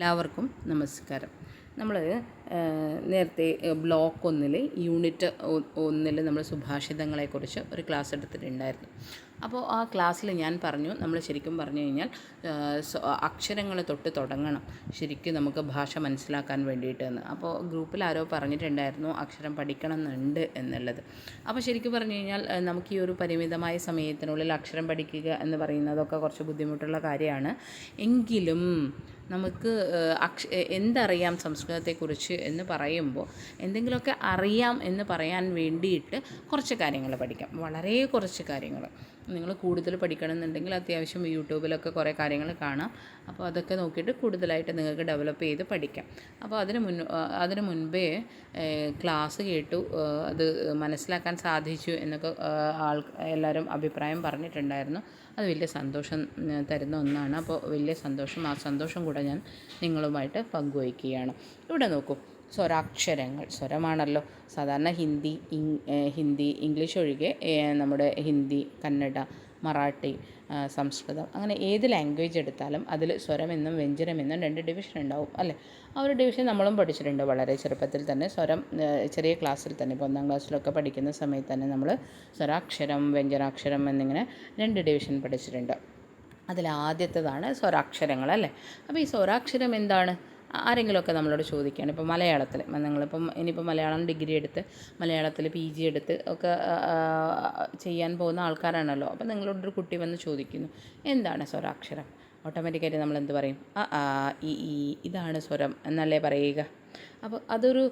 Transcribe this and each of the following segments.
എല്ലാവർക്കും നമസ്കാരം. നമ്മൾ നേരത്തെ ബ്ലോക്ക് ഒന്നിൽ യൂണിറ്റ് ഒന്നിൽ നമ്മൾ സുഭാഷിതങ്ങളെക്കുറിച്ച് ഒരു ക്ലാസ് എടുത്തിട്ടുണ്ടായിരുന്നു. അപ്പോൾ ആ ക്ലാസ്സിൽ ഞാൻ പറഞ്ഞു നമ്മൾ ശരിക്കും പറഞ്ഞു കഴിഞ്ഞാൽ അക്ഷരങ്ങൾ തൊട്ട് തുടങ്ങണം ശരിക്കും നമുക്ക് ഭാഷ മനസ്സിലാക്കാൻ വേണ്ടിയിട്ട് എന്ന്. അപ്പോൾ ഗ്രൂപ്പിൽ ആരോ പറഞ്ഞിട്ടുണ്ടായിരുന്നു അക്ഷരം പഠിക്കണം എന്നുണ്ട് എന്നുള്ളത്. അപ്പോൾ ശരിക്കും പറഞ്ഞു കഴിഞ്ഞാൽ നമുക്ക് ഈ ഒരു പരിമിതമായ സമയത്തിനുള്ളിൽ അക്ഷരം പഠിക്കുക എന്ന് പറയുന്നതൊക്കെ കുറച്ച് ബുദ്ധിമുട്ടുള്ള കാര്യമാണ്. എങ്കിലും നമുക്ക് അക്ഷ എന്തറിയാം സംസ്കൃതത്തെക്കുറിച്ച് എന്ന് പറയുമ്പോൾ എന്തെങ്കിലുമൊക്കെ അറിയാം എന്ന് പറയാൻ വേണ്ടിയിട്ട് കുറച്ച് കാര്യങ്ങൾ പഠിക്കാം. വളരെ കുറച്ച് കാര്യങ്ങൾ. നിങ്ങൾ കൂടുതൽ പഠിക്കണമെന്നുണ്ടെങ്കിൽ അത്യാവശ്യം യൂട്യൂബിലൊക്കെ കുറേ കാര്യങ്ങൾ കാണാം. അപ്പോൾ അതൊക്കെ നോക്കിയിട്ട് കൂടുതലായിട്ട് നിങ്ങൾക്ക് ഡെവലപ്പ് ചെയ്ത് പഠിക്കാം. അപ്പോൾ അതിന് മുൻ അതിന് മുൻപേ ക്ലാസ് കേട്ടു അത് മനസ്സിലാക്കാൻ സാധിച്ചു എന്നൊക്കെ ആൾ എല്ലാവരും അഭിപ്രായം പറഞ്ഞിട്ടുണ്ടായിരുന്നു. അത് വലിയ സന്തോഷം തരുന്ന ഒന്നാണ്. അപ്പോൾ വലിയ സന്തോഷം ആ സന്തോഷം കൂടെ ഞാൻ നിങ്ങളുമായിട്ട് പങ്കുവയ്ക്കുകയാണ്. ഇവിടെ നോക്കൂ. സ്വരാക്ഷരങ്ങൾ. സ്വരമാണല്ലോ. സാധാരണ ഹിന്ദി ഹിന്ദി ഇംഗ്ലീഷ് ഒഴികെ നമ്മുടെ ഹിന്ദി കന്നഡ മറാഠി സംസ്കൃതം അങ്ങനെ ഏത് ലാംഗ്വേജ് എടുത്താലും അതിൽ സ്വരമെന്നും വ്യഞ്ജനമെന്നും രണ്ട് ഡിവിഷൻ ഉണ്ടാവും അല്ലേ? ആ ഒരു ഡിവിഷൻ നമ്മളും പഠിച്ചിട്ടുണ്ട്. വളരെ ചെറുപ്പത്തിൽ തന്നെ സ്വരം ചെറിയ ക്ലാസ്സിൽ തന്നെ ഇപ്പോൾ ഒന്നാം ക്ലാസ്സിലൊക്കെ പഠിക്കുന്ന സമയത്ത് തന്നെ നമ്മൾ സ്വരാക്ഷരം വ്യഞ്ജനാക്ഷരം എന്നിങ്ങനെ രണ്ട് ഡിവിഷൻ പഠിച്ചിട്ടുണ്ട്. അതിലാദ്യത്തേതാണ് സ്വരാക്ഷരങ്ങൾ അല്ലേ? അപ്പോൾ ഈ സ്വരാക്ഷരം എന്താണ്? ആരെങ്കിലുമൊക്കെ നമ്മളോട് ചോദിക്കുകയാണ്. ഇപ്പോൾ മലയാളത്തിൽ നിങ്ങളിപ്പം ഇനിയിപ്പോൾ മലയാളം ഡിഗ്രി എടുത്ത് മലയാളത്തിൽ പി ജി എടുത്ത് ഒക്കെ ചെയ്യാൻ പോകുന്ന ആൾക്കാരാണല്ലോ. അപ്പോൾ നിങ്ങളോടൊരു കുട്ടി വന്ന് ചോദിക്കുന്നു എന്താണ് സ്വരാക്ഷരം? ഓട്ടോമാറ്റിക്കായിട്ട് നമ്മൾ എന്ത് പറയും? ആ ആ ഈ ഇതാണ് സ്വരം എന്നല്ലേ പറയുക. അപ്പോൾ അതൊരു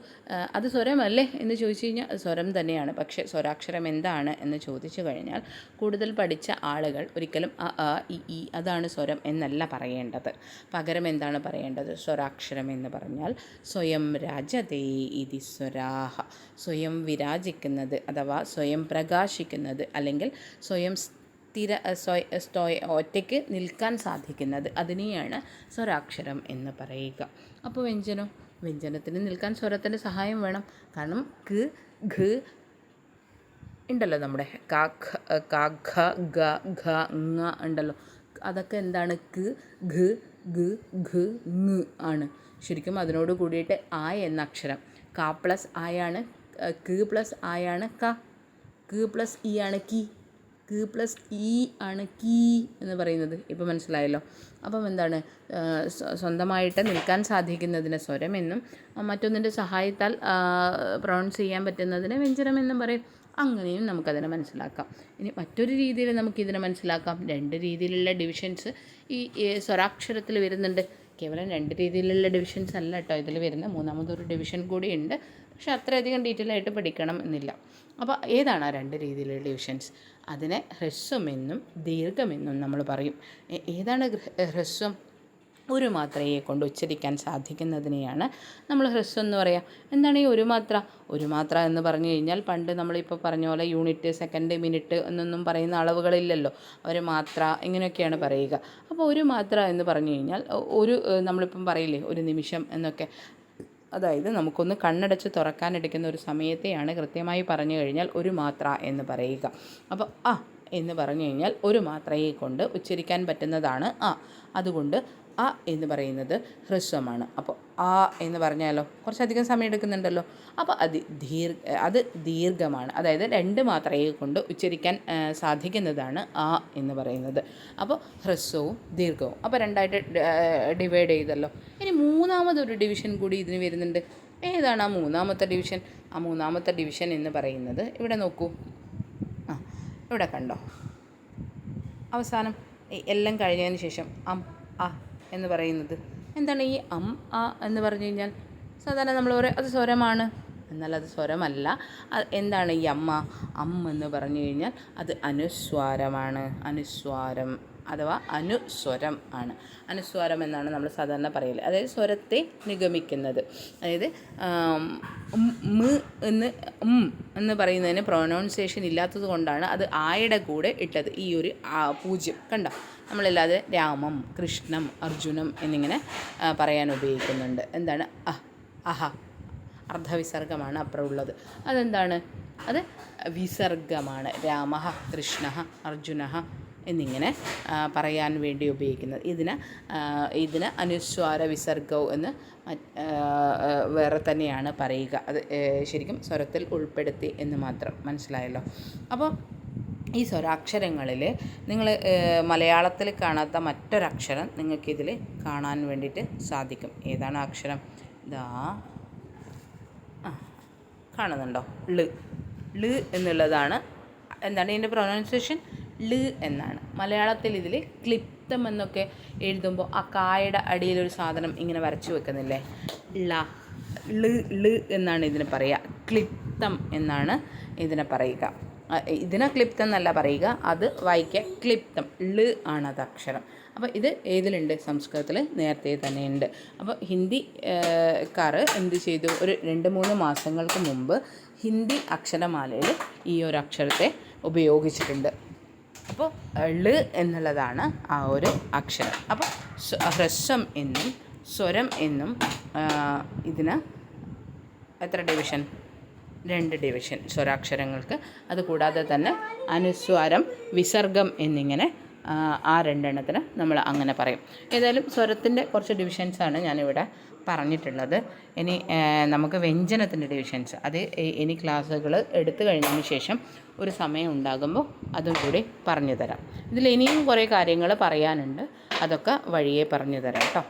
അത് സ്വരമല്ലേ എന്ന് ചോദിച്ചു കഴിഞ്ഞാൽ അത് സ്വരം തന്നെയാണ്. പക്ഷേ സ്വരാക്ഷരം എന്താണ് എന്ന് ചോദിച്ചു കഴിഞ്ഞാൽ കൂടുതൽ പഠിച്ച ആളുകൾ ഒരിക്കലും അ അ ഇ ഇ അതാണ് സ്വരം എന്നല്ല പറയേണ്ടത്. പകരം എന്താണ് പറയേണ്ടത്? സ്വരാക്ഷരം എന്ന് പറഞ്ഞാൽ സ്വയം രാജതേ ഇതി സ്വരാഹ. സ്വയം വിരാജിക്കുന്നത് അഥവാ സ്വയം പ്രകാശിക്കുന്നത് അല്ലെങ്കിൽ സ്വയം സ്ഥിര ഒറ്റയ്ക്ക് നിൽക്കാൻ സാധിക്കുന്നത് അതിനെയാണ് സ്വരാക്ഷരം എന്ന് പറയുക. അപ്പോൾ വ്യഞ്ജനം വ്യഞ്ജനത്തിന് നിൽക്കാൻ സ്വരത്തിന്റെ സഹായം വേണം. കാരണം ക് ഘ ഉണ്ടല്ലോ നമ്മുടെ ക ഖ ഖ ഗ ഘ ങ ഉണ്ടല്ലോ. അതൊക്കെ എന്താണ്? ക് ഘ ഗ ഘ ങ് ആണ്. ശരിക്കും അതിനോട് കൂടിയിട്ട് ആ എന്ന അക്ഷരം. ക പ്ലസ് ആയാണ് ക് പ്ലസ് ആയാണ് ക. ക് പ്ലസ് ഇ ആണ് കി. ക് പ്ലസ് ഇ ആണ് കീ എന്ന് പറയുന്നത്. ഇപ്പോൾ മനസ്സിലായല്ലോ. അപ്പം എന്താണ്? സ്വന്തമായിട്ട് നിൽക്കാൻ സാധിക്കുന്നതിന് സ്വരമെന്നും മറ്റൊന്നിന്റെ സഹായത്താൽ പ്രൊണൗൺസ് ചെയ്യാൻ പറ്റുന്നതിന് വ്യഞ്ജനമെന്നും പറയും. അങ്ങനെയും നമുക്കതിനെ മനസ്സിലാക്കാം. ഇനി മറ്റൊരു രീതിയിൽ നമുക്കിതിനെ മനസ്സിലാക്കാം. രണ്ട് രീതിയിലുള്ള ഡിവിഷൻസ് ഈ സ്വരാക്ഷരത്തിൽ വരുന്നുണ്ട്. കേവലം രണ്ട് രീതിയിലുള്ള ഡിവിഷൻസ് അല്ല കേട്ടോ ഇതിൽ വരുന്ന മൂന്നാമതൊരു ഡിവിഷൻ കൂടി ഉണ്ട് പക്ഷെ അത്രയധികം ഡീറ്റെയിൽ ആയിട്ട് പഠിക്കണം എന്നില്ല. അപ്പോൾ ഏതാണ് ആ രണ്ട് രീതിയിലുള്ള ഡിവിഷൻസ് അതിനെ ഹ്രസ്വമെന്നും ദീർഘമെന്നും നമ്മൾ പറയും. ഏതാണ് ഹ്രസ്വം? ഒരു മാത്രയെ കൊണ്ട് ഉച്ചരിക്കാൻ സാധിക്കുന്നതിനെയാണ് നമ്മൾ ഹ്രസ്വം എന്ന് പറയാം. എന്താണ് ഈ ഒരു മാത്ര? ഒരു മാത്ര എന്ന് പറഞ്ഞു കഴിഞ്ഞാൽ പണ്ട് നമ്മളിപ്പോൾ പറഞ്ഞ പോലെ യൂണിറ്റ് സെക്കൻഡ് മിനിറ്റ് എന്നൊന്നും പറയുന്ന അളവുകളില്ലല്ലോ. ഒരു മാത്ര ഇങ്ങനെയൊക്കെയാണ് പറയുക. അപ്പോൾ ഒരു മാത്ര എന്ന് പറഞ്ഞു കഴിഞ്ഞാൽ ഒരു നമ്മളിപ്പം പറയില്ലേ ഒരു നിമിഷം എന്നൊക്കെ. അതായത് നമുക്കൊന്ന് കണ്ണടച്ച് തുറക്കാനെടുക്കുന്ന ഒരു സമയത്തെയാണ് കൃത്യമായി പറഞ്ഞു കഴിഞ്ഞാൽ ഒരു മാത്ര എന്ന് പറയുക. അപ്പോൾ ആ എന്ന് പറഞ്ഞു കഴിഞ്ഞാൽ ഒരു മാത്രയെ കൊണ്ട് ഉച്ചരിക്കാൻ പറ്റുന്നതാണ് ആ അതുകൊണ്ട് അ എന്ന് പറയുന്നത് ഹ്രസ്വമാണ്. അപ്പോൾ ആ എന്ന് പറഞ്ഞാലോ കുറച്ചധികം സമയം എടുക്കുന്നുണ്ടല്ലോ. അപ്പോൾ അത് ദീർ അത് ദീർഘമാണ്. അതായത് രണ്ട് മാത്രയെ കൊണ്ട് ഉച്ചരിക്കാൻ സാധിക്കുന്നതാണ് ആ എന്ന് പറയുന്നത്. അപ്പോൾ ഹ്രസ്വവും ദീർഘവും. അപ്പോൾ രണ്ടായിട്ട് ഡിവൈഡ് ചെയ്തല്ലോ. ഇനി മൂന്നാമതൊരു ഡിവിഷൻ കൂടി ഇതിന് വരുന്നുണ്ട്. ഏതാണ് ആ മൂന്നാമത്തെ ഡിവിഷൻ ആ മൂന്നാമത്തെ ഡിവിഷൻ എന്ന് പറയുന്നത് ഇവിടെ നോക്കൂ. ആ ഇവിടെ കണ്ടോ? അവസാനം എല്ലാം കഴിഞ്ഞതിന് ശേഷം അം അ എന്ന് പറയുന്നത്. എന്താണ് ഈ അം ആ എന്ന് പറഞ്ഞു കഴിഞ്ഞാൽ സാധാരണ നമ്മൾ പറയും അത് സ്വരമാണ്. എന്നാൽ അത് സ്വരമല്ല. എന്താണ് ഈ അമ്മ? അം എന്ന് പറഞ്ഞു കഴിഞ്ഞാൽ അത് അനുസ്വാരമാണ്. അനുസ്വാരം. അഥവാ അനുസ്വരം ആണ്. അനുസ്വരം എന്നാണ് നമ്മൾ സാധാരണ പറയൽ അതായത് സ്വരത്തെ നിഗമിക്കുന്നത്. അതായത് മ് എന്ന് ഉം എന്ന് പറയുന്നതിന് പ്രൊനൗൺസിയേഷൻ ഇല്ലാത്തത് കൊണ്ടാണ് അത് ആയുടെ കൂടെ ഇട്ടത്. ഈ ഒരു പൂജ്യം. കണ്ടോ? നമ്മളല്ലാതെ രാമം കൃഷ്ണം അർജുനം എന്നിങ്ങനെ പറയാൻ ഉപയോഗിക്കുന്നുണ്ട്. എന്താണ്? അഹ് അഹ. അർദ്ധവിസർഗമാണ് അപ്പുറം ഉള്ളത്. അതെന്താണ്? അത് വിസർഗമാണ്. രാമ കൃഷ്ണ അർജുന എന്നിങ്ങനെ പറയാൻ വേണ്ടി ഉപയോഗിക്കുന്നത്. ഇതിന് ഇതിന് അനുസ്വാര വിസർഗവും എന്ന് വേറെ തന്നെയാണ് പറയുക. അത് ശരിക്കും സ്വരത്തിൽ ഉൾപ്പെടുത്തി എന്ന് മാത്രം മനസ്സിലായല്ലോ. അപ്പോൾ ഈ സ്വരാക്ഷരങ്ങളിൽ നിങ്ങൾ മലയാളത്തിൽ കാണാത്ത മറ്റൊരക്ഷരം നിങ്ങൾക്കിതിൽ കാണാൻ വേണ്ടിയിട്ട് സാധിക്കും. ഏതാണ് അക്ഷരം? ഇതാ കാണുന്നുണ്ടോ? ൾ. ൾ എന്നുള്ളതാണ് എന്താണ് ഇതിന്റെ പ്രൊനൗൺസിയേഷൻ ൾ എന്നാണ്. മലയാളത്തിൽ ഇതിൽ ക്ലിപ്തം എന്നൊക്കെ എഴുതുമ്പോൾ ആ കായയുടെ അടിയിലൊരു സാധനം ഇങ്ങനെ വരച്ചു വെക്കുന്നില്ലേ? ള. ൾ ൾ എന്നാണ് ഇതിന് പറയുക. ക്ലിപ്തം എന്നാണ് ഇതിനെ പറയുക. ഇതിനെ ക്ലിപ്തം എന്നല്ല പറയുക. അത് വായിക്കുക. ക്ലിപ്തം. ൾ ആണ് അത് അക്ഷരം. അപ്പോൾ ഇത് ഏതിലുണ്ട്? സംസ്കൃതത്തിൽ നേരത്തെ തന്നെ ഉണ്ട് അപ്പോൾ ഹിന്ദി കാർ എന്ത് ചെയ്തു? ഒരു രണ്ട് മൂന്ന് മാസങ്ങൾക്ക് മുമ്പ് ഹിന്ദി അക്ഷരമാലയിൽ ഈ ഒരു അക്ഷരത്തെ ഉപയോഗിച്ചിട്ടുണ്ട്. അപ്പോൾ ൾ എന്നുള്ളതാണ് ആ ഒരു അക്ഷരം. അപ്പോൾ ഹ്രസ്വം എന്നും സ്വരം എന്നും ഇതിന് എത്ര ഡിവിഷൻ രണ്ട് ഡിവിഷൻ സ്വരാക്ഷരങ്ങൾക്ക്. അതുകൂടാതെ തന്നെ അനുസ്വാരം വിസർഗം എന്നിങ്ങനെ ആ, രണ്ടെണ്ണത്തിന് നമ്മൾ അങ്ങനെ പറയും. ഏതായാലും സ്വരത്തിന്റെ കുറച്ച് ഡിവിഷൻസാണ് ഞാനിവിടെ പറഞ്ഞിട്ടുള്ളത്. ഇനി നമുക്ക് വ്യഞ്ജനത്തിന്റെ ഡിവിഷൻസ് അത് ഇനി ക്ലാസ്സുകൾ എടുത്തു കഴിഞ്ഞതിന് ശേഷം ഒരു സമയം ഉണ്ടാകുമ്പോൾ അതും കൂടി പറഞ്ഞു തരാം ഇതിൽ ഇനിയും കുറേ കാര്യങ്ങൾ പറയാനുണ്ട്. അതൊക്കെ വഴിയെ പറഞ്ഞു തരാം കേട്ടോ.